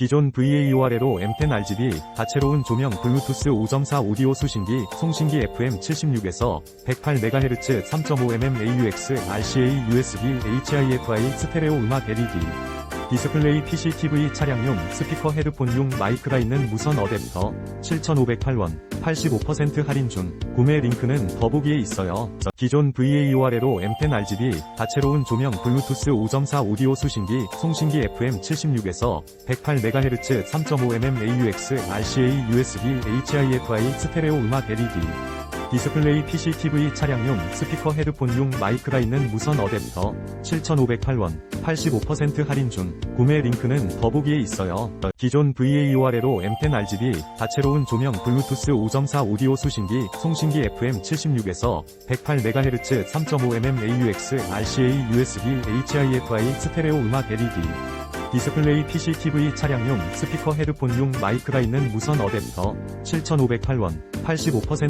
기존 VAUR로 M10 RGB, 다채로운 조명 블루투스 5.4 오디오 수신기, 송신기 FM76에서 108MHz 3.5mm AUX, RCA, USB, HIFI 스테레오 음악 LED, 디스플레이 PC TV 차량용 스피커 헤드폰용 마이크가 있는 무선 어댑터 7,508원 85% 할인 중 구매 링크는 더보기에 있어요. 기존 VAUR로 M10 RGB 다채로운 조명 블루투스 5.4 오디오 수신기 송신기 FM76에서 108MHz 3.5mm AUX RCA USB HIFI 스테레오 음악 LED 디스플레이 PC TV 차량용 스피커 헤드폰용 마이크가 있는 무선 어댑터 7,508원 85% 할인 중 구매 링크는 더보기에 있어요. 기존 VAUR로 M10 RGB 다채로운 조명 블루투스 5.4 오디오 수신기 송신기 FM76에서 108MHz 3.5mm AUX RCA USB HIFI 스테레오 음악 LED 디스플레이 PC TV 차량용 스피커 헤드폰용 마이크가 있는 무선 어댑터 7,508원 85%